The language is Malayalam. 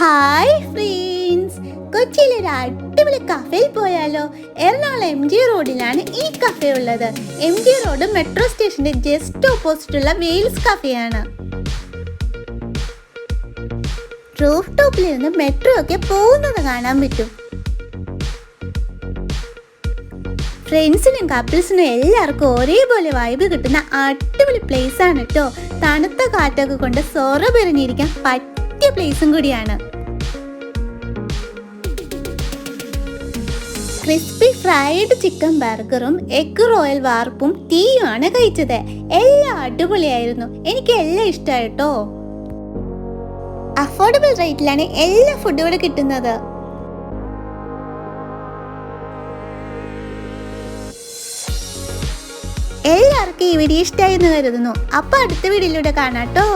ഹായ് ഫ്രണ്ട്സ് കൊച്ചിയിലെ ഒരു അടിപൊളി കഫേയിൽ പോയാലോ? എറണാകുളം എം ജി റോഡിലാണ് ഈ കഫേ ഉള്ളത്. എം ജി റോഡ് മെട്രോ സ്റ്റേഷന്റെ ജസ്റ്റ് ഓപ്പോസിറ്റ് ഉള്ള വെയിൽസ് കഫേയാണ് റൂഫ് ടോപ്പിൽ നിന്ന് മെട്രോ ഒക്കെ പോകുന്നത് കാണാൻ പറ്റും. ഫ്രണ്ട്സിനും കപ്പിൾസിനും എല്ലാവർക്കും ഒരേപോലെ വൈബ് കിട്ടുന്ന അടിപൊളി പ്ലേസ് ആണ് കേട്ടോ തണുത്ത കാറ്റൊക്കെ കൊണ്ട് സൊറ പെറിഞ്ഞിരിക്കാൻ പ്ലേസും കൂടിയാണ്. ക്രിസ്പി ഫ്രൈഡ് ചിക്കൻ ബർഗറും എഗ് റോയൽ വാർപ്പും ടീയും ആണ് കഴിച്ചത്. എല്ലാം അടിപൊളിയായിരുന്നു. എനിക്ക് എല്ലാം ഇഷ്ടമായിട്ടോ അഫോർഡബിൾ റേറ്റിലാണ് എല്ലാ ഫുഡും ഇവിടെ കിട്ടുന്നത്. എല്ലാവർക്കും ഈ വീഡിയോ ഇഷ്ടമായി എന്ന് കരുതുന്നു. അപ്പൊ അടുത്ത വീഡിയോയിലൂടെ കാണാട്ടോ